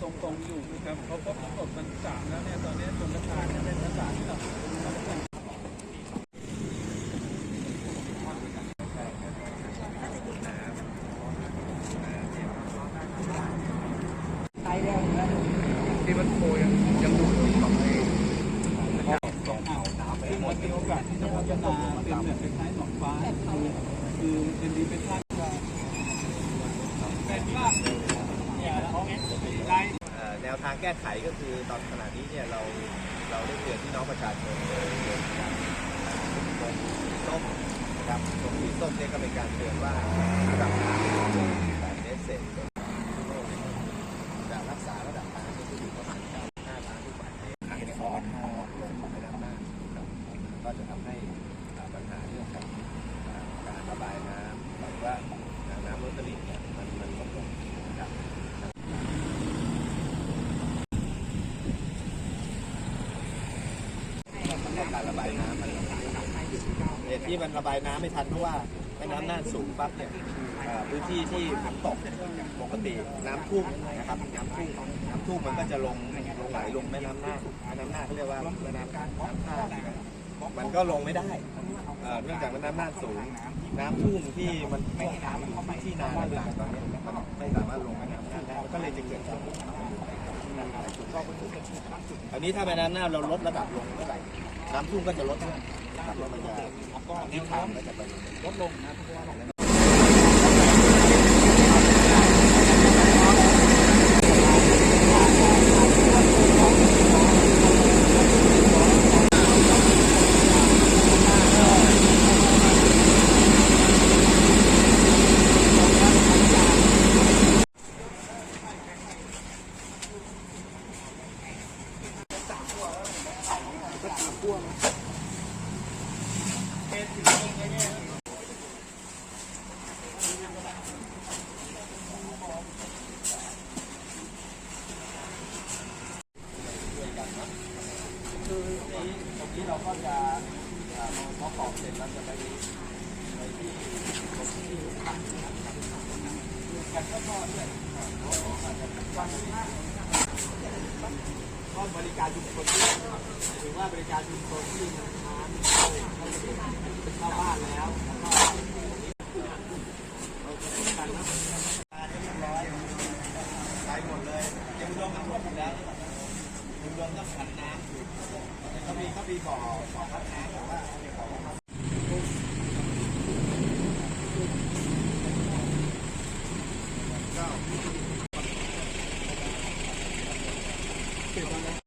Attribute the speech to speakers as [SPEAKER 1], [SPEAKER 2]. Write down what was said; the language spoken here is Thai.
[SPEAKER 1] ตรงๆอยู่นะครับเขาครบทั้งหมดมันสามแล้วเนี่ยตอนนี้ชนประทานเนี่เป็นภาษาที่เราเราต้องการ
[SPEAKER 2] ที่มันโคยังยังดูดของไอ้
[SPEAKER 1] สองอ่าวซึ่มันเป็นโอกาสที่จะพัฒนาเป็นแบบคล้ายๆหนองฟ้าคือคือเป็นดีเป็นท่าเป็นว่าเนี่ยแล้วไล่
[SPEAKER 3] เอ่อแน วทางแก้ไขก็คือตอนขณะนี้เนี่ยเราเราได้เตือนพี่น้องประชาชนโดยโดยการตรงสีส้มนะครับตรงสีส้มเนี่ยก็เป็นการเตือนว่าระดับน้ำแปดเมตรเศษจะรักษาระดับน้ำที่อยู่ประมาณเก้าห้าล้านลูกบาศก์เมตรขังคอนลงไปด้านหน้าครับก็จะทำให้ปัญหาเรื่องของการระบายน้ำหรือว่าน้ำล้นตลิ่งเนี่ยมันมันลดลงนะครับ การระบายน้ำมันเหตุ ที่มันระบายน้ำไม่ทันเพราะว่าแม่น้ำน่านสูงปั๊บเนี่ยเอ่อพื้นที่ที่ฝนตกปกติน้ำทุ่งนะครับน้ำทุ่งน้ำทุ่งมันก็จะลงลงไหลลงแม่น้ำน่านแม่น้ำน่านเขาเรียกว่าแม่น้ำน้ำท่ามันก็ลงไม่ได้เอ่อเนื่องจากแม่น้ำน่านสูง น้ำทุ่งที่มันท่วมขังอยู่ที่นาต่างๆตอนนี้มันไม่สามารถลงแม่น้ำน่านได้มันก็เลยจะเกิดช่วงอันนี้ถ้าแม่น้ำน่านเราลดระดับลงเมื่อไหร่น้ำทุ่งก็จะลดด้วยนะ ครับแล้วมันจะก็ทิศทางมันจะไป
[SPEAKER 1] ลดลงนะเพราะว่า
[SPEAKER 3] จะเอ่อพอขอบเสร็จเราจะไปไปที่ตรงที่ผักนะครับกันก็ก็ด้วยก็บริการชุมชนที่ถือว่าบริการชุมชนที่น้ำเข้าเข้าเขตเข้าบ้านแล้วแล้วก็เราจะป้อยไปหมดเลยยังรวมกันหมดอยู่แล้ว ยังรวมต้องขันน้ำเขามีเขามีบ่อบ่อพักน้ำแบบว่า